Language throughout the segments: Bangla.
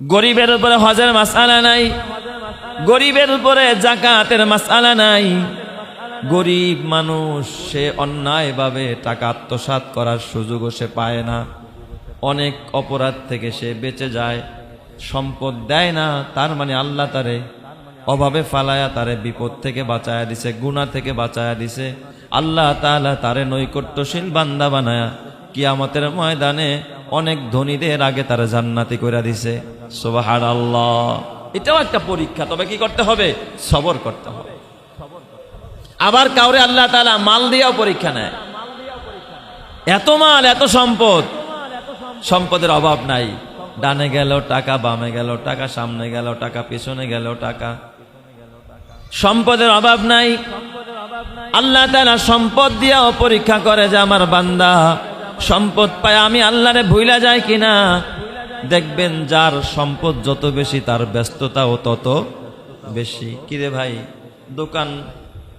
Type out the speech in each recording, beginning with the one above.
গরিবের উপরে হজের মাসালা নাই, গরিবের উপরে জাকাতের মাসালা নাই। গরিব মানুষ, সে অন্যায়ভাবে টাকা আত্মসাৎ করার সুযোগও সে পায় না। অনেক অপরাধ থেকে সে বেঁচে যায়, সম্পদ দেয় না, তার মানে আল্লাহ তারে অভাবে ফালায়া তারে বিপদ থেকে বাঁচায়া দিছে গুণা থেকে বাঁচায়া দিছে। আল্লাহ তাআলা তারে নৈকট্যশীল বান্দা বানায়া কিয়ামতের ময়দানে অনেক ধনীদের আগে তারা জান্নাতি করে দিছে। সোবাহার আল্লাহ এটাও একটা পরীক্ষা, তবে কি করতে হবে? সবর করতে হবে। আবার কাউরে আল্লাহ তাআলা মাল দিয়েও পরীক্ষা নেয়। এত মাল, এত সম্পদ। সম্পদের অভাব নাই। ডানে গেল, টাকা বামে গেল, টাকা সামনে গেল, টাকা পিছনে গেল, টাকা। সম্পদের অভাব নাই। আল্লাহ তাআলা সম্পদ দিয়েও পরীক্ষা করে যে আমার বান্দা সম্পদ পায়, আমি আল্লাহরে ভুইলা যাই কিনা? দেখবেন যার সম্পদ যত বেশি, তার ব্যস্ততাও তত বেশি। কিরে ভাই, দোকান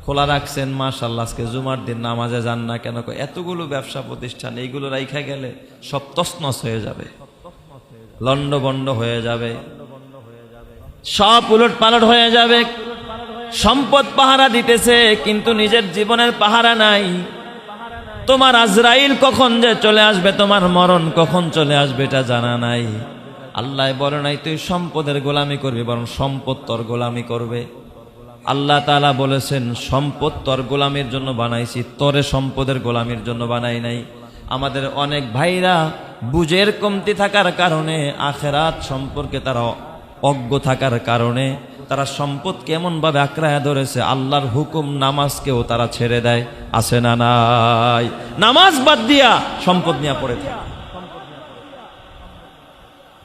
খোলা রাখছেন মাশাল্লাহ আজকে জুমার দিন, নামাজে যান না কেন? এতগুলো ব্যবসা প্রতিষ্ঠান, এইগুলো রাইখা গেলে সব তসনস হয়ে যাবে। লন্ডবন্ড হয়ে যাবে। সব উলট পালট হয়ে যাবে। সম্পদ পাহারা দিতেছে, কিন্তু নিজের জীবনের পাহারা নাই। তোমার আজরাইল কখন যে চলে আসবে, তোমার মরণ কখন চলে আসবে এটা জানা নাই। আল্লাহ বলে নাই, তুই সম্পদের গোলামি করবি, বরং সম্পদ তোর গোলামি করবে। আল্লাহ তালা বলেছেন, সম্পদ তোর গোলামির জন্য বানাইছি, তরে সম্পদের গোলামির জন্য বানাই নাই। আমাদের অনেক ভাইরা বুঝের কমতি থাকার কারণে, আখেরাত সম্পর্কে তারা অজ্ঞ থাকার কারণে তারা সম্পদ কেমন ভাবে আঁকড়ায় ধরেছে? আল্লাহর হুকুম নামাজকেও তারা ছেড়ে দেয়। আছে না নাই? নামাজ বাদ দিয়া সম্পদ নিয়ে পড়ে থাকে।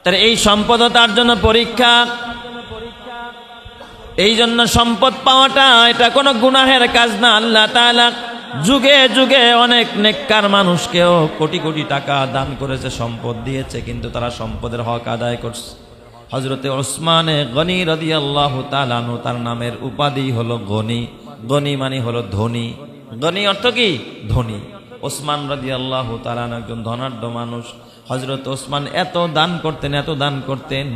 তার এই সম্পদও তার জন্য পরীক্ষা। এই জন্য সম্পদ পাওয়াটা এটা কোনো গুনাহের কাজ না। আল্লাহ তাআলা যুগে যুগে অনেক নেককার মানুষকেও কোটি কোটি টাকা দান করেছে, সম্পদ দিয়েছে, কিন্তু তারা সম্পদের হক আদায় করছে। হজরতে ওসমানে গনি রদি আল্লাহ তালানু তার নামের উপাধি হলো গনি। গনি মানে হলো ধনী। গনি অর্থ কি? ধনী। ওসমান রদি আল্লাহ তালান একজন ধনাঢ্য মানুষ। হজরত ওসমান এত দান করতেন, এত দান করতেন,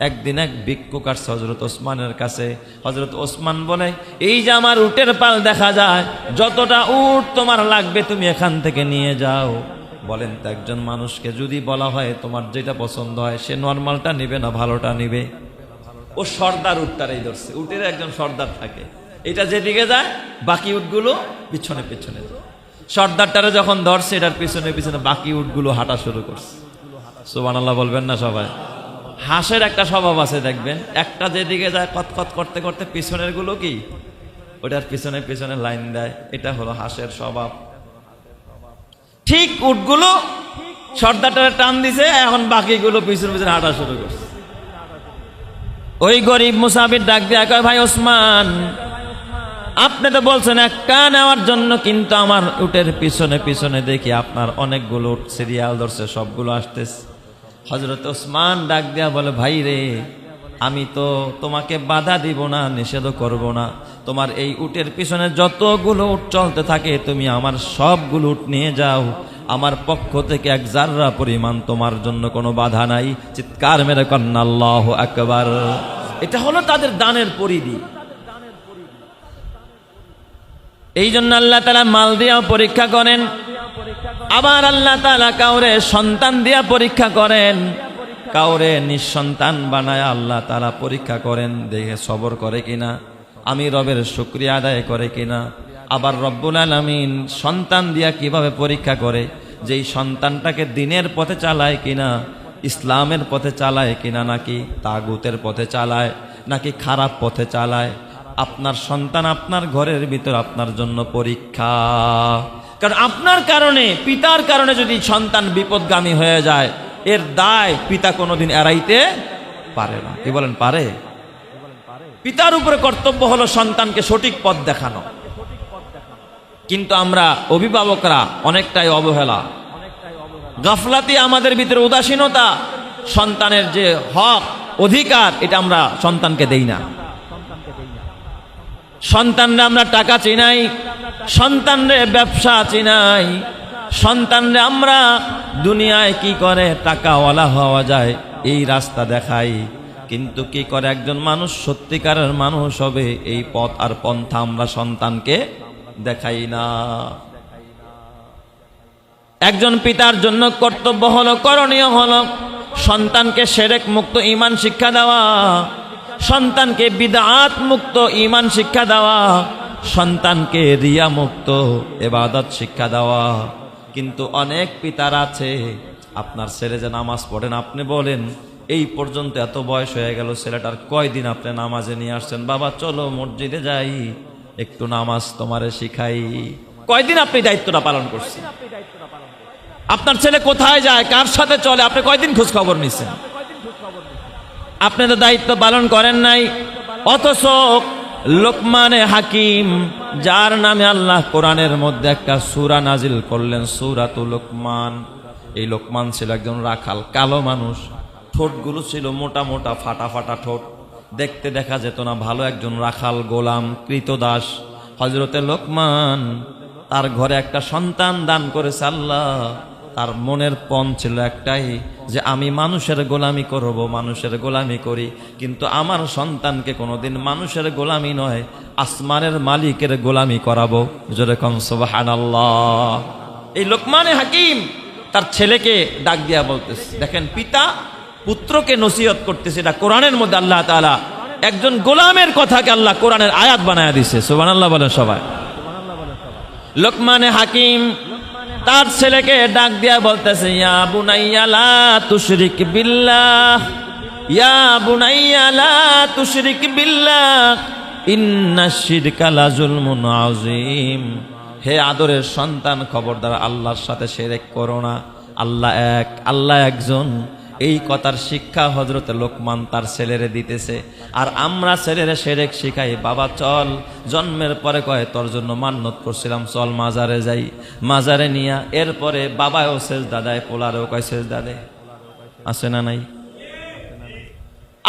একদিন এক ভিক্ষুক আসছে হজরত ওসমানের কাছে। হজরত ওসমান বলে, এই যে আমার উটের পাল দেখা যায়, যতটা উট তোমার লাগবে তুমি এখান থেকে নিয়ে যাও। বলেন তো, একজন মানুষকে যদি বলা হয় তোমার যেটা পছন্দ হয়, সে নর্মালটা নিবে না ভালোটা নিবে? ও সর্দার উটটারাই ধরছে উটের একজন সর্দার থাকে। এটা যেদিকে যায়, বাকি উটগুলো পিছনে পিছনে যায়। সর্দারটারে যখন ধরছে, এটার পিছনে পিছনে বাকি উটগুলো হাঁটা শুরু করছে। সুবান আল্লাহ বলবেন না সবাই? হাঁসের একটা স্বভাব আছে, দেখবেন। একটা যেদিকে যায় কতকত করতে করতে পিছনেরগুলো কি? ওটার পিছনে পিছনে লাইন দেয়। এটা হলো হাঁসের স্বভাব। ঠিক উটগুলো সর্দারটারে টান দিছে, এখন বাকিগুলো পিছনে পিছনে হাঁটা শুরু করছে। ওই গরিব মুসাফির ডাক দিয়ে কয়, ভাই ওসমান, আপনি তো বলছেন একটা নেওয়ার জন্য কিন্তু আমার উটের পিছনে পিছনে দেখি আপনার অনেকগুলো উট সিরিয়াল ধরছে, সবগুলো আসতেছে। হজরত ওসমান ডাক দেয়া বলে, ভাই রে, আমি তো তোমাকে বাধা দিব না, নিষেধও করব না। তোমার এই উটের পিছনে যতগুলো উট চলতে থাকে, তুমি আমার সবগুলো উট নিয়ে যাও। আমার পক্ষ থেকে এক জাররা পরিমাণ তোমার জন্য কোনো বাধা নাই। চিৎকার মেরে কন্যা, আল্লাহ একবার এটা হলো তাদের দানের পরিধি। এই জন্য আল্লাহ তালা মাল দিয়াও পরীক্ষা করেন। আবার আল্লাহ তালা কাউরে সন্তান দিয়া পরীক্ষা করেন। কাউরে নিঃসন্তান বানায় আল্লাহ তালা পরীক্ষা করেন, দেখে সবর করে কিনা। আমি রবের শুক্রিয়া আদায় করে কিনা? আবার রব্বুল আলমিন সন্তান দিয়া কীভাবে পরীক্ষা করে? যেই সন্তানটাকে দিনের পথে চালায় কিনা? ইসলামের পথে চালায় কিনা নাকি তাগুতের পথে চালায়? নাকি খারাপ পথে চালায়? আপনার সন্তান আপনার ঘরের ভিতর আপনার জন্য পরীক্ষা। কারণ আপনার কারণে, পিতার কারণে যদি সন্তান বিপদগামী হয়ে যায়, এর দায় পিতা কোনোদিন এড়াইতে পারে না। কি বলেন, পারে? পিতার উপরে কর্তব্য হলো সন্তানকে সঠিক পথ দেখানো। কিন্তু আমরা অভিভাবকরা অনেকটাই অবহেলা। গাফলাতি আমাদের ভিতরে উদাসীনতা, সন্তানের যে হক, অধিকার, এটা আমরা সন্তানকে দেই না। সন্তানরা আমরা টাকা চিনাই, সন্তানরে ব্যবসা চিনাই, সন্তানরে আমরা দুনিয়ায় কি করে টাকা টাকাওয়ালা হওয়া যায়, এই রাস্তা দেখাই। কিন্তু কি করে একজন মানুষ সত্যিকারের মানুষ হবে? এই পথ আর পন্থা আমরা সন্তানকে দেখাই না। একজন পিতার জন্য কর্তব্য হলো, করণীয় হলো সন্তানকে সেরেক মুক্ত ইমান শিক্ষা দেওয়া, সন্তানকে বিদাত মুক্ত ইমান শিক্ষা দেওয়া, সন্তানকে রিয়া মুক্ত এবাদত শিক্ষা দেওয়া। কিন্তু অনেক পিতার আছে, আপনার ছেলে যে নামাজ পড়েন, আপনি বলেন এই পর্যন্ত এত বয়স হয়ে গেল, ছেলেটার কয়দিন আপনি নামাজে নিয়ে আসছেন? বাবা, চলো মসজিদে যাই, একটু নামাজ তোমারে শিখাই। কয়দিন আপনি দায়িত্বটা পালন করছেন? আপনার ছেলে কোথায় যায়, কার সাথে চলে, আপনি কয়দিন খোঁজ খবর নিছেন আপনি তো দায়িত্ব পালন করেন নাই, অথচ লোকমানে হাকিম, যার নামে আল্লাহ কোরআনের মধ্যে একটা সুরা নাজিল করলেন, সুরাতু লোকমান। এই লোকমান ছিল একজন রাখাল, কালো মানুষ। ঠোঁটগুলো ছিল মোটা মোটা, ফাটা ফাটা ঠোঁট। দেখতে দেখা যেত না, ভালো একজন রাখাল গোলাম, কৃতদাস হজরতে লোকমান। তার ঘরে একটা সন্তান দান করেছে আল্লাহ। তার মনের পণ ছিল একটাই, যে আমি মানুষের গোলামি করব, মানুষের গোলামি করি। কিন্তু আমার সন্তানকে কোনোদিন মানুষের গোলামি নয়, আসমানের মালিকের গোলামি করাবো। যেরকম সোবাহান এই লোকমানে হাকিম তার ছেলেকে ডাক দিয়া বলতেছে, দেখেন পিতা পুত্রকে নসিহত করতেছে, এটা কোরআনের মধ্যে আল্লাহ তাআলা একজন গোলামের কথাকে আল্লাহ কোরআনের আয়াত বানায় দিছে। সোবান আল্লাহ বলেন সবাই। লোকমানে হাকিম তার ছেলেকে ডাক দিয়া বলতেছে, ইয়া বুনাইয়া লা তুশরিক বিল্লাহ, ইয়া বুনাইয়া লা তুশরিক বিল্লাহ, ইন্না শিরকা লাজুলমুন আযীম। হে আদরের সন্তান, খবরদার, আল্লাহর সাথে শিরক করো না। আল্লাহ এক, আল্লাহ একজন এই কথার শিক্ষা হজরত লোকমান তার ছেলেরে দিতেছে। আর আমরা ছেলেরে সেরেক শিখাই, বাবা, চল। জন্মের পরে কয়, তোর জন্য মান্নত করছিলাম, চল মাজারে যাই। মাজারে নিয়া এরপরে বাবাও শেষ দাদায় পোলারেও কয় শেষ দাদে আছে না নাই?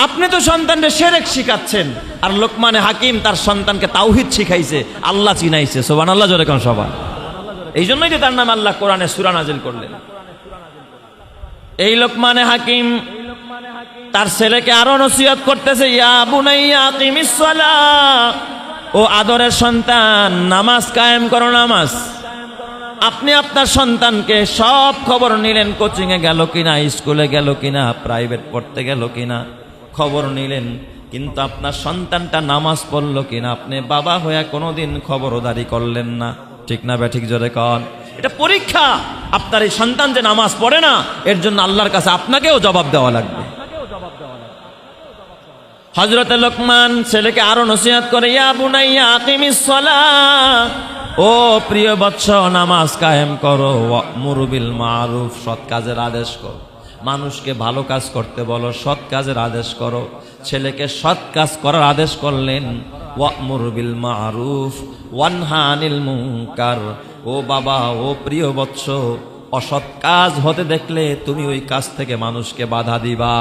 আপনি তো সন্তানকে সেরেক শিখাচ্ছেন, আর লোকমানে হাকিম তার সন্তানকে তাওহিদ শিখাইছে, আল্লাহ চিনাইছে। সোবান আল্লাহ জোরে কোন সবাই। এই জন্যই তো তার নাম আল্লাহ কোরআনে সুরানাজিল করলেন। এই লোকমানে হাকিম তার ছেলেকে আরও নসিহত করতেছে, ইয়া ও আদরের সন্তান, নামাজ কায়েম করো, নামাজ। আপনি আপনার সন্তানকে সব খবর নিলেন কোচিং এ গেল কিনা, স্কুলে গেল কিনা, প্রাইভেট পড়তে গেল কিনা, খবর নিলেন। কিন্তু আপনার সন্তানটা নামাজ পড়ল কিনা, আপনি বাবা হয়ে কোনোদিন খবরদারি করলেন না। ঠিক না ব্যাঠিক জোরে কন। এটা পরীক্ষা। আপনার এই সন্তান যে নামাজ পড়ে না, এর জন্য আল্লাহর কাছে আপনাকেও জবাব দেওয়া লাগবে। হজরত লোকমান ছেলেকে আরও নসিহত করে, ইয়া বুনাইয়া আকিমিস ও প্রিয় বৎস, নামাজ কায়েম করো মুরুবিল মারুফ। সৎ কাজের আদেশ করো। মানুষকে ভালো কাজ করতে বলো, সৎ কাজের আদেশ করো। ছেলেকে সৎ কাজ করার আদেশ করলেন। ওয়ামুর বিল মারুফ ওয়ানহা আনিল মুনকার। ও বাবা, ও প্রিয় বৎস, অসৎ কাজ হতে দেখলে তুমি ওই কাজ থেকে মানুষকে বাধা দিবা।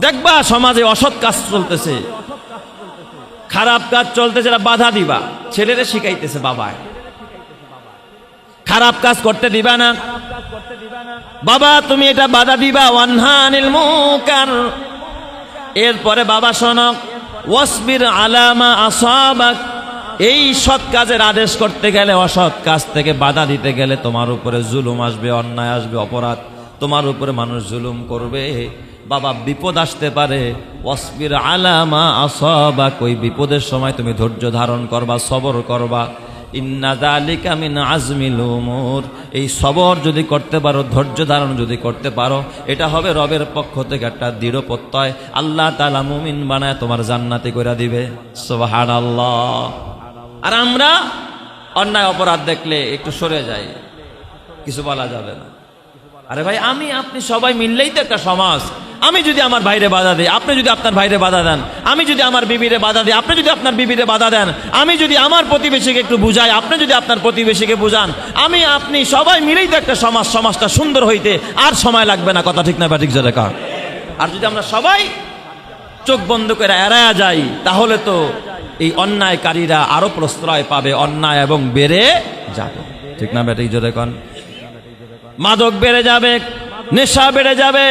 দেখবা, সমাজে অসৎ কাজ চলতেছে। খারাপ কাজ চলতেছে বাধা দিবা। ছেলেরে শিখাইতেছে বাবায়। খারাপ কাজ করতে দিবা না। বাবা, তুমি এটা বাধা দিবা। ওয়ানহানিল মুকার এরপরে বাবা শোনক ওয়াসবির আলামা আসাবাক, এই সৎ কাজের আদেশ করতে গেলে, অসৎ কাজ থেকে বাধা দিতে গেলে তোমার উপরে জুলুম আসবে, অন্যায় আসবে, অপরাধ। তোমার উপরে মানুষ জুলুম করবে। বাবা, বিপদ আসতে পারে। অসবির আলামা আসাবাক, ওই বিপদের সময় তুমি ধৈর্য ধারণ করবা, সবর করবা। ইন্না দালিকা মিন আজমিল উমুর। এই সবর যদি করতে পারো, ধৈর্য ধারণ যদি করতে পারো, এটা হবে রবের পক্ষ থেকে একটা দৃঢ় প্রত্যয়। আল্লাহ তালা মুমিন বানায় তোমার জান্নাতি করে দিবে। সোহান আল্লাহ আর আমরা অন্যায় অপরাধ দেখলে একটু সরে যাই, কিছু বলা যাবে না। আরে ভাই, আমি, আপনি সবাই মিললেই তো একটা সমাজ। আমি যদি আমার ভাইরে বাধা দিই, আপনি যদি আপনার ভাইরে বাধা দেন। আমি যদি আমার বিবিরে বাধা দিই, আপনি যদি আপনার বিবিরে বাধা দেন। আমি যদি আমার প্রতিবেশীকে একটু বুঝাই, আপনি যদি আপনার প্রতিবেশীকে বুঝান। আমি, আপনি সবাই মিলেই তো একটা সমাজ, সমাজটা সুন্দর হইতে আর সময় লাগবে না। কথা ঠিক না, ব্যাটিক কার আর যদি আমরা সবাই চোখ বন্ধ করে এড়ায়া যাই, তাহলে তো এই অন্যায়কারীরা আরও প্রশ্রয় পাবে, অন্যায় এবং বেড়ে যাবে। ঠিক না, ব্যাটিক জোরে কন মাদক বেড়ে যাবে, নেশা বেড়ে যাবে,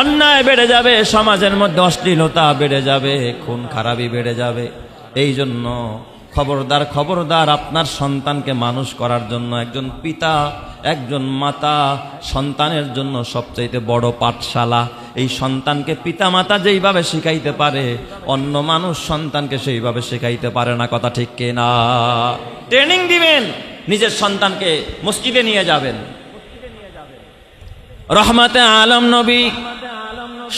অন্যায় বেড়ে যাবে, সমাজের মধ্যে অশ্লীলতা বেড়ে যাবে, খুন খারাপি বেড়ে যাবে। এই জন্য খবরদার খবরদার আপনার সন্তানকে মানুষ করার জন্য একজন পিতা, একজন মাতা সন্তানের জন্য সবচাইতে বড় পাঠশালা। এই সন্তানকে পিতা মাতা যেইভাবে শিখাইতে পারে, অন্য মানুষ সন্তানকে সেইভাবে শিখাইতে পারে না, কথা ঠিক না ট্রেনিং দিবেন, নিজের সন্তানকে মসজিদে নিয়ে যাবেন। রহমাতে আলম নবী।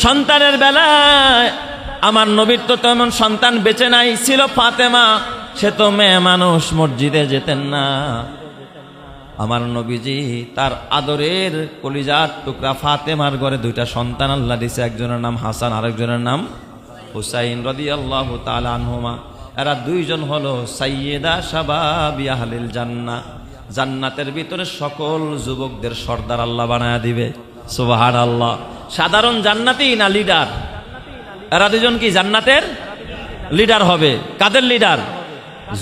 সন্তানের বেলায় আমার নবীর তো তেমন সন্তান বেঁচে নাই, ছিল ফাতেমা, সে তো মেয়ে মানুষ, মসজিদে যেতেন না। আমার নবীজি তার আদরের কলিজার টুকরা ফাতেমার ঘরে দুইটা সন্তান আল্লাহ দিছে, একজনের নাম হাসান, আরেকজনের নাম হুসাইন রদি আল্লাহ আনহুমা। এরা দুইজন হলো সাইয়েদা সাবাবি আহলিল জান্না জান্নাতের ভিতরে সকল যুবকদের সর্দার আল্লাহ বানায় দিবে। সুবাহান আল্লাহ সাধারণ জান্নাতি না লিডার? এরা দুজন কি জান্নাতের লিডার হবে? কাদের লিডার?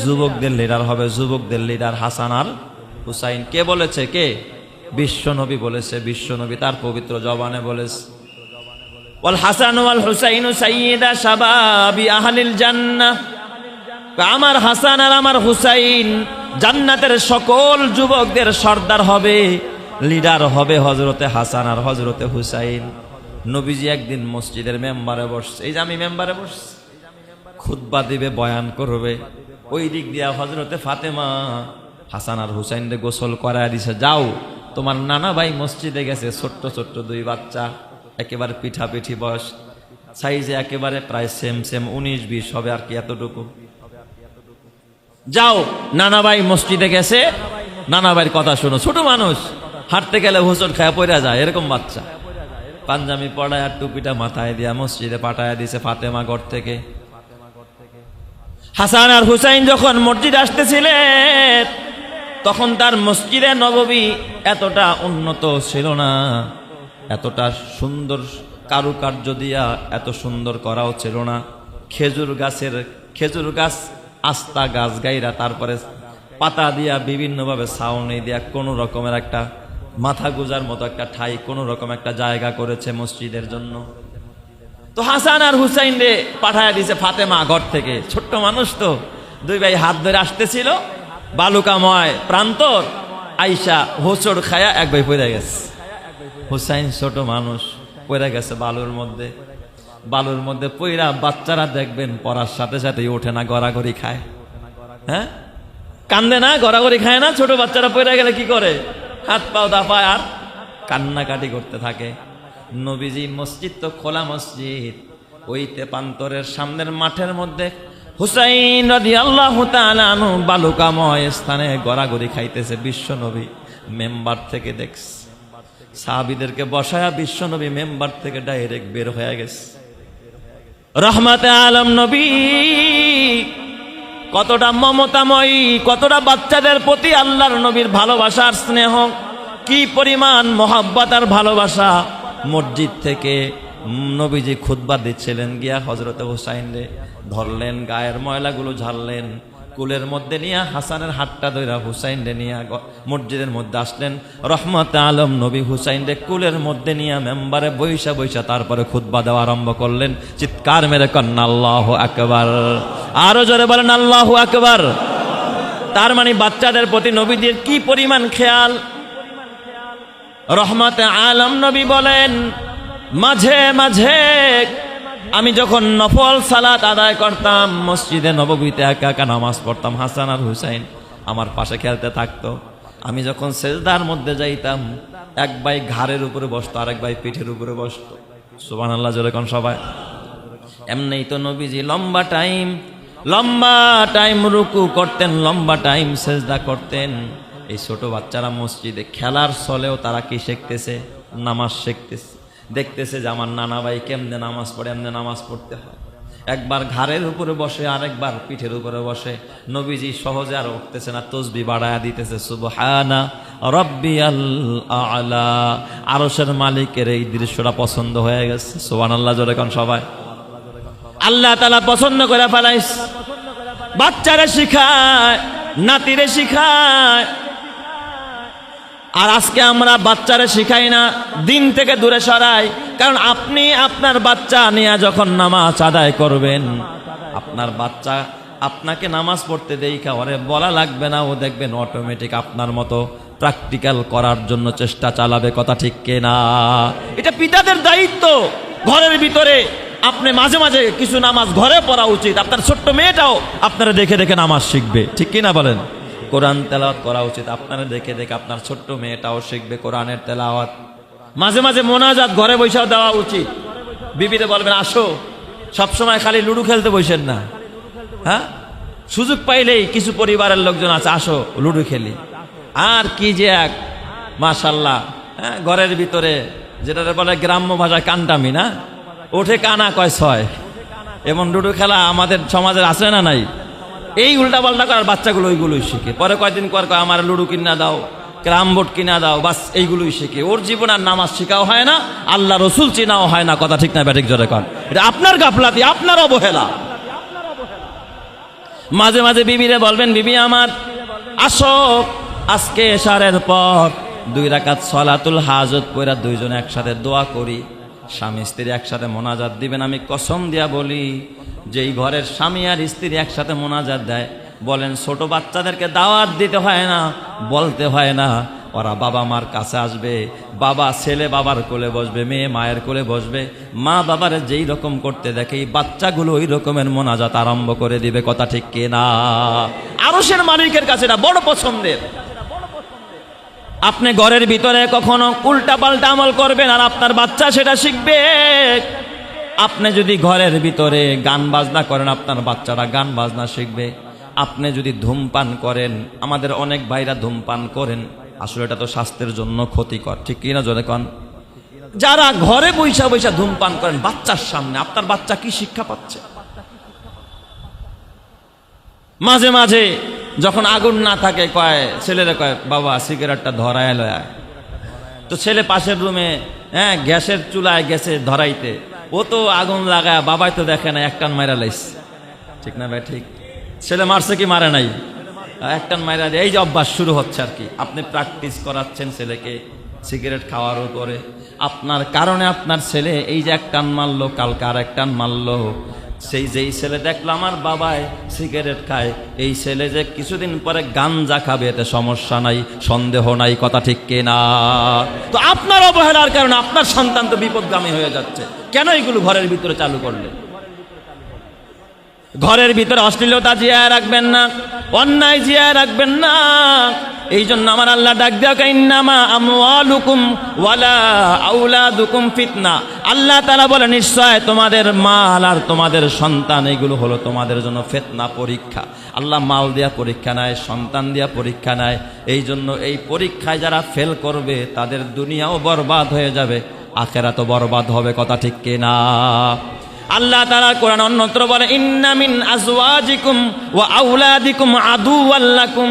যুবকদের লিডার হবে, যুবকদের লিডার হাসান আর হুসাইন। কে বলেছে? কে? বিশ্বনবী বলেছে, বিশ্বনবী তার পবিত্র জবানে বলেছে। ওয়াল হাসান ওয়াল হুসাইন সাইয়্যিদা শাবাবি আহলিল জান্নাহ। আমার হাসান আর আমার হুসাইন জান্নাতের সকল যুবকদের সর্দার হবে। লিডার হবে হজরতে হাসান আর হজরতে হুসাইন। নবীজি একদিন মসজিদের মেম্বারে বসছে। এই যে আমি মেম্বারে বসছি। খুতবা দিবে, বয়ান করবে। ওই দিক দিয়া হজরতে ফাতেমা, হাসান আর হুসাইনরে গোসল করায় দিছে, যাও, তোমার নানা ভাই মসজিদে গেছে, ছোট্ট ছোট্ট দুই বাচ্চা, একেবারে পিঠা পিঠি বয়স। সাইজে একেবারে প্রায় সেম সেম উনিশ, বিশ, হবে আর কি এতটুকু। যাও, নানা ভাই মসজিদে গেছে। নানা ভাইয়ের কথা শোনো, ছোট মানুষ। হাঁটতে গেলে হোসট খায় পড়া যায়, এরকম বাচ্চা। পাঞ্জাবি পড়ায় আর টুপিটা মাথায় দিয়া মসজিদে পাঠায় দিছে ফাতেমা ঘর থেকে। হাসান আর হুসাইন যখন মসজিদ আসতেছিলেন, তখন তার মসজিদে নববী এতটা উন্নত ছিল না। এতটা সুন্দর কারুকার্য দিয়া এত সুন্দর করাও ছিল না। খেজুর গাছের, খেজুর গাছ, আস্তা গাছ গাইরা তারপরে পাতা দিয়া বিভিন্নভাবে ছাউনি দিয়া কোনো রকমের একটা মাথা গুজার মতো একটা ঠাই, কোনো রকম একটা জায়গা করেছে মসজিদের জন্য। তো হাসান আর হুসাইন রে পাঠায় দিছে ফাতেমা ঘর থেকে। ছোট্ট মানুষ তো, দুই ভাই হাত ধরে আসতেছিল। বালুকাময় প্রান্তর, আইসা হোচড় খায়া এক ভাই পড়ে গেছে। হুসাইন ছোট মানুষ, পড়ে গেছে বালুর মধ্যে। বালুর মধ্যে পইরা বাচ্চারা দেখবেন, পড়ার সাথে সাথেই ওঠে না, গড়াগড়ি খায়। হ্যাঁ? কান্দে না, গড়াগড়ি খায় না, ছোট বাচ্চারা পড়ে গেলে কি করে? হাত পাও দাপায় আর কান্নাকাটি করতে থাকে। নবীজি মসজিদ তো খোলা মসজিদ। ওই তেপান্তরের সামনের মাঠের মধ্যে হুসাইন রদি আল্লাহ তালু বালুকাময় স্থানে গড়াগড়ি খাইতেছে বিশ্ব নবী মেম্বার থেকে দেখছে। সাহাবিদেরকে বসায়া বিশ্ব নবী মেম্বার থেকে ডাইরেক্ট বের হয়ে গেছে। রহমাতে আলম নবী কতটা মমতাময়ী, কতটা বাচ্চাদের প্রতি আল্লাহর নবীর ভালোবাসার স্নেহ, কি পরিমাণ মহাব্বত আর ভালোবাসা। মসজিদ থেকে নবীজি খুতবা দিচ্ছিলেন, গিয়া হজরত হুসাইন রে ধরলেন, গায়ের ময়লাগুলো ঝাড়লেন। কুলের মধ্যে নিয়ে হাসানের হাতটা ধইরা হুসাইন রে নিয়ে মসজিদের মধ্যে আসলেন। রহমত আলম নবী হুসাইন রে কুলের মধ্যে নিয়ে মেম্বারে বৈশা বৈশা তারপরে খুতবা দেওয়া আরম্ভ করলেন। চিৎকার মেরে কন্যা, আল্লাহ আকবার। আরও জোরে বলেন, আল্লাহ আকবার। তার মানে বাচ্চাদের প্রতি নবীদের কি পরিমাণ খেয়াল? রহমতে আলম নবী বলেন, মাঝে মাঝে আমি যখন নফল সালাত আদায় করতাম, মসজিদে নববীতে একা একা নামাজ পড়তাম, হাসান আর হুসাইন আমার পাশে খেলতে থাকতো। আমি যখন সেজদার মধ্যে যাইতাম, এক ভাই ঘাড়ের উপরে বসতো, আরেক ভাই পিঠের উপরে বসতো। সুবান আল্লাহ যেরকম সবাই? এমনি তো নবীজি লম্বা টাইম লম্বা টাইম রুকু করতেন, লম্বা টাইম সেজদা করতেন। এই ছোট বাচ্চারা মসজিদে খেলার ছলেও তারা কি শিখতেছে? নামাজ শিখতেছে। দেখতেছে যে আমার নানা ভাই কেমনে নামাজ পড়ে, এমনি নামাজ পড়তে হয়। একবার ঘাড়ের উপরে বসে, আরেকবার পিঠের উপরে বসে। নবীজি সহজে আর উঠতেছে না, তসবি বাড়ায়া দিতেছে, সুবহানা রব্বি আলা। আরসের মালিকের এই দৃশ্যটা পছন্দ হয়ে গেছে। সুবহানাল্লাহ, জোরে কোন সবাই। আল্লাহ তালা পছন্দ করে ফেলাইস বাচ্চারা শিখায়, নাতিরে শিখায় আর আজকে আমরা বাচ্চারা শিখাই না, দিন থেকে দূরে সরাই, কারণ আপনি আপনার বাচ্চা নিয়ে যখন নামাজ আদায় করবেন, আপনার বাচ্চা আপনাকে নামাজ পড়তে দেইখা ওরে বলা লাগবে না, ও দেখবেন অটোমেটিক আপনার মতো প্র্যাকটিক্যাল করার জন্য চেষ্টা চালাবে, কথা ঠিক কে না এটা পিতাদের দায়িত্ব। ঘরের ভিতরে আপনি মাঝে মাঝে কিছু নামাজ ঘরে পড়া উচিত, আপনার ছোট্ট মেয়েটাও আপনারা দেখে দেখে নামাজ শিখবে, ঠিক কি না বলেন? কোরআন তেলাওয়াত করা উচিত। আপনারা দেখে দেখে আপনার ছোট্ট মেয়েটাও শিখবে কোরআনের তেলাওয়াত। মাঝে মাঝে মোনাজাত ঘরে বৈশাও দেওয়া উচিত। বিবিতে বলবেন, আসো। সবসময় খালি লুডু খেলতে বসেন না। হ্যাঁ? সুযোগ পাইলেই কিছু পরিবারের লোকজন আছে, আসো, লুডু খেলি। আর কি যে এক মাশাল্লাহ হ্যাঁ ঘরের ভিতরে যেটা বলে গ্রাম্য ভাষায় কানটামি, না? ওঠে কানা কয় ছয়। এমন লুডু খেলা আমাদের সমাজের আছে না নাই? এই উল্টা পাল্টা করার বাচ্চাগুলো ওইগুলোই শিখে। পরে কয়দিন কয়, আমার লুডু কিনা দাও, ক্রাম বোর্ড কিনা দাও, বাস এইগুলোই শিখে। ওর জীবন আর নামাজ শেখাও হয় না, আল্লাহ রসুল চিনাও হয় না, কথা ঠিক না, ব্যাটিক জোরে কন। এটা আপনার গাফলাতি, আপনার অবহেলা। মাঝে মাঝে বিবিরে বলবেন, বিবি আমার, আসো, আজকে এশারের পর দুই রাকাত সলাতুল হাজত কইরা দুইজনে একসাথে দোয়া করি। স্বামী স্ত্রী একসাথে মোনাজাত দিবেন, আমি কসম দিয়া বলি, যেই ঘরের স্বামী আর স্ত্রী একসাথে মোনাজাত দেয়, বলেন ছোট বাচ্চাদেরকে দাওয়াত দিতে হয় না, বলতে হয় না। ওরা বাবা মার কাছে আসবে, বাবা ছেলে বাবার কোলে বসবে, মেয়ে মায়ের কোলে বসবে, মা বাবার যেই রকম করতে দেখে, এই বাচ্চাগুলো ওই রকমের মোনাজাত আরম্ভ করে দিবে, কথা ঠিক কিনা? আরসের মালিকের কাছে এটা বড় পছন্দের। আপনি ঘরের ভিতরে কখনো উল্টা পাল্টা আমল করবেন আর আপনার বাচ্চা সেটা শিখবে। আপনি যদি ঘরের ভিতরে গান বাজনা করেন, আপনার বাচ্চারা গান বাজনা শিখবে। আপনি যদি ধূমপান করেন, আমাদের অনেক ভাইরা ধূমপান করেন, আসলে এটা তো স্বাস্থ্যের জন্য ক্ষতিকর, ঠিক কিনা জোরে কন? যারা ঘরে বৈশা বৈশা ধূমপান করেন, বাচ্চার সামনে, আপনার বাচ্চা কি শিক্ষা পাচ্ছে? মাঝে মাঝে যখন আগুন না থাকে, কয়, ছেলেরা কয়, বাবা, সিগারেটটা ধরায় লয়। তো ছেলে পাশের রুমে হ্যাঁ গ্যাসের চুলায় গেছে ধরাইতে। ও তো আগুন লাগায় বাবাই তো দেখে না একটান মাইরা লাইছে। ঠিক না ভাই, ঠিক? ছেলে মারছে কি মারে নাই? একটান মাইরা এই যে অভ্যাস শুরু হচ্ছে আর কি। আপনি প্র্যাকটিস করাচ্ছেন ছেলেকে, সিগারেট খাওয়ার উপরে। আপনার কারণে আপনার ছেলে এই যে একটান মারলো, কালকে আর একটান মারলো। সেই যেই ছেলে দেখল আমার বাবায় সিগারেট খায়, এই ছেলে যে কিছুদিন পরে গাঞ্জা খাবে, এতে সমস্যা নাই, সন্দেহ নাই, কথা ঠিক কিনা? তো আপনার অবহেলার কারণে আপনার সন্তান তো বিপদগামী হয়ে যাচ্ছে। কেন এগুলো ঘরের ভিতরে চালু করলেন ঘরের ভিতরে অশ্লীলতা জিয়ায় রাখবেন না, অন্যায় জিয়ায় রাখবেন না। এই জন্য আমার আল্লাহ ডাক দেওয়া ইন্নামা আমওয়ালুকুম ওয়ালা আল্লাহ তাআলা বলে, নিশ্চয় তোমাদের মাল আর তোমাদের সন্তান, এগুলো হলো তোমাদের জন্য ফেতনা পরীক্ষা। আল্লাহ মাল দিয়া পরীক্ষা নেয়, সন্তান দিয়া পরীক্ষা নেয়। এই জন্য এই পরীক্ষায় যারা ফেল করবে, তাদের দুনিয়াও বরবাদ হয়ে যাবে। আখেরা তো বরবাদ হবে, কথা ঠিক কিনা আল্লাহ তারা কোরআন অন্যত্র বলে ইন্নামিন আজওয়াজিকুম ওয়া আউলাদিকুম আদু আল্লাকুম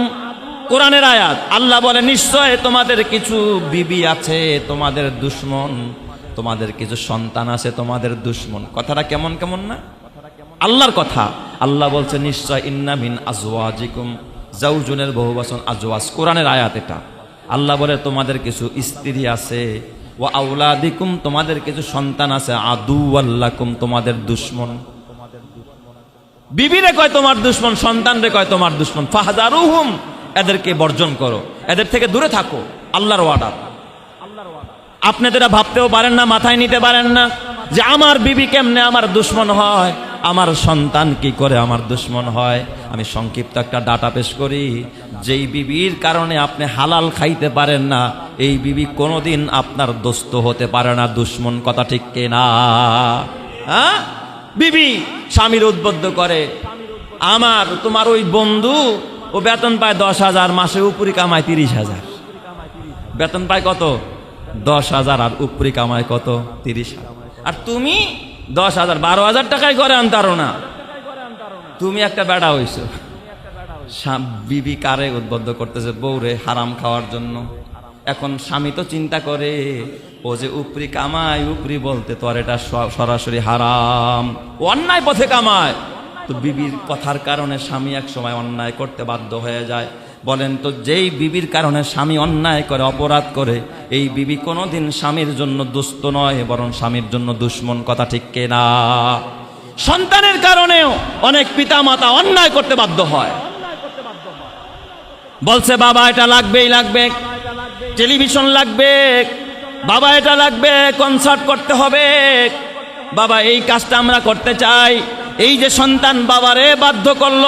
কোরআনের আয়াত। আল্লাহ বলে, নিশ্চয় তোমাদের কিছু বিবি আছে, তোমাদের দুশ্মন, তোমাদের কিছু সন্তান আছে, তোমাদের দুশ্মন। কথাটা কেমন কেমন না? আল্লাহর কথা। আল্লাহ বলছে, নিশ্চয় ইন্নামিন আজওয়াজিকুম। জাউজুনের বহু বচন আজওয়াজ, কোরআনের আয়াত এটা। আল্লাহ বলে, তোমাদের কিছু স্ত্রী আছে ও আউলাদিকুম তোমাদের কিছু সন্তান আছে আদু আল্লাকুম তোমাদের দুশ্মন। বিবি রে কয় তোমার দুশ্মন সন্তান রে কয় তোমার দুশ্মন? ফাহাদারুহুম এদেরকে বর্জন করো। এদের থেকে দূরে থাকো। আল্লাহর ওয়ার্ডার আপনি তো এটা ভাবতেও পারেন না, মাথায় নিতে পারেন না যে আমার বিবি কেমনে আমার দুশ্মন হয়? আমার সন্তান কি করে আমার দুশ্মন হয়? আমি সংক্ষিপ্ত একটা ডাটা পেশ করি। যেই বিবির কারণে আপনি হালাল খাইতে পারেন না, এই বিবি কোনোদিন আপনার দোস্ত হতে পারে না। দুশ্মন কথা ঠিক কে না? হ্যাঁ? বিবি স্বামীর উদ্বুদ্ধ করে, আমার, তোমার ওই বন্ধু ও বেতন পায় দশ হাজার, মাসে উপরি কামায় তিরিশ হাজার। বেতন পায় কত? দশ হাজার আর উপরি কামায় কত? তিরিশ আর তুমি দশ হাজার, বারো হাজার টাকায় করে আনতারো না। তুমি একটা বেড়া হইছো। বিবি কারে উদ্বুদ্ধ করতেছে বউরে হারাম খাওয়ার জন্য। এখন স্বামী তো চিন্তা করে, ও যে উপরি কামায়, উপরি বলতে তো আর এটা সরাসরি হারাম। অন্যায় পথে কামায়। তো বিবির কথার কারণে স্বামী এক সময় অন্যায় করতে বাধ্য হয়ে যায়। বলেন, তো যেই বিবির কারণে স্বামী অন্যায় করে, অপরাধ করে, এই বিবি কোনোদিন স্বামীর জন্য দুস্থ নয়, বরং স্বামীর জন্য দুশ্মন কথা ঠিক কেনা? সন্তানের কারণেও অনেক পিতা মাতা অন্যায় করতে বাধ্য হয়। বলছে, বাবা, এটা লাগবেই, লাগবে। টেলিভিশন লাগবে। বাবা, এটা লাগবে। কনসার্ট করতে হবে। বাবা, এই কাজটা আমরা করতে চাই। এই যে সন্তান বাবারে বাধ্য করল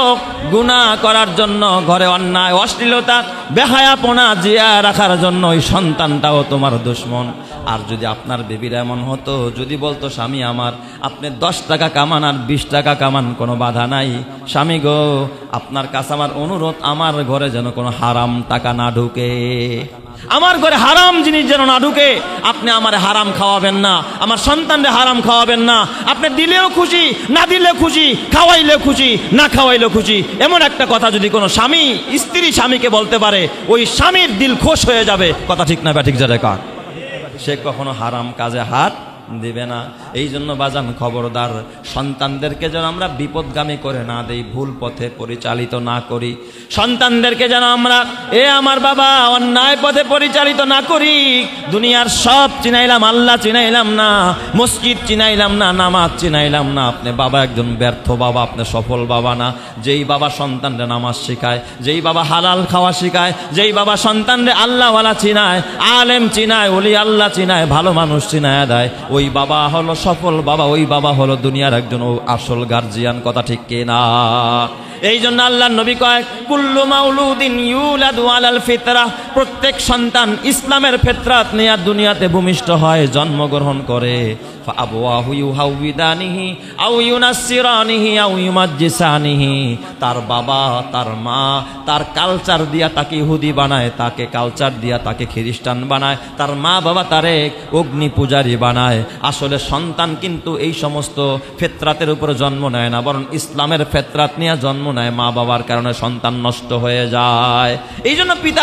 গুণা করার জন্য ঘরে অন্যায়, অশ্লীলতা, বেহায়াপনা জিয়া রাখার জন্য ওই সন্তানটাও তোমার দুশ্মন। আর যদি আপনার বেবির এমন হতো, যদি বলতো, স্বামী আমার, আপনি দশ টাকা কামান আর বিশ টাকা কামান, কোনো বাধা নাই। স্বামী গো, আপনার কাছে আমার অনুরোধ, আমার ঘরে যেন কোনো হারাম টাকা না ঢুকে। আমার ঘরে হারাম জিনিস যেন না ঢুকে। আপনি আমার হারাম খাওয়াবেন না, আমার সন্তানরে হারাম খাওয়াবেন না। আপনি দিলেও খুশি, না দিলেও খুশি খাওয়াইলেও খুশি, না খাওয়াইলে খুশি। এমন একটা কথা যদি কোনো স্বামী, স্ত্রী স্বামীকে বলতে পারে, ওই স্বামীর দিল খোশ হয়ে যাবে। কথা ঠিক না বা ঠিক যাবে কাক সে কখনো হারাম কাজে হাত দিবে না। এই জন্য বাজান খবরদার, সন্তানদেরকে যেন আমরা বিপদগামী করে না দেই, ভুল পথে পরিচালিত না করি। সন্তানদেরকে যেন আমরা, এ আমার বাবা, অন্যায় পথে পরিচালিত না করি। দুনিয়ার সব চিনাইলাম, আল্লাহ চিনাইলাম না, মসজিদ চিনাইলাম না, নামাজ চিনাইলাম না। আপনি বাবা একজন ব্যর্থ বাবা, আপনি সফল বাবা না। যেই বাবা সন্তানরে নামাজ শেখায়, যেই বাবা হালাল খাওয়া শেখায়, যেই বাবা সন্তানরে আল্লাহওয়ালা চিনায়, আলেম চিনায়, ওলি আল্লাহ চিনায়, ভালো মানুষ চিনায় দেয় ওই বাবা হলো সফল বাবা, ওই বাবা হলো দুনিয়ার একজন আসল গার্জিয়ান কথা ঠিক কে না? এই জন্য আল্লাহ নবী কয়, কুল্লু ইউলাদু আলাল ফিতরা প্রত্যেক সন্তান ইসলামের ফেতরাত নেয়া দুনিয়াতে ভূমিষ্ঠ হয়, জন্মগ্রহণ করে। ইউমাজ্জিসানিহি তার বাবা, তার মা, তার কালচার দিয়া তাকে ইহুদি বানায়, তাকে কালচার দিয়া তাকে খ্রিস্টান বানায়। তার মা বাবা তারে অগ্নি পূজারী বানায়। আসলে সন্তান কিন্তু এই সমস্ত ফেতরাতের উপরে জন্ম নেয় না, বরং ইসলামের ফেতরাত নিয়ে জন্ম নেয় মা বাবার কারণে সন্তান নষ্ট হয়ে যায়। এই জন্য পিতা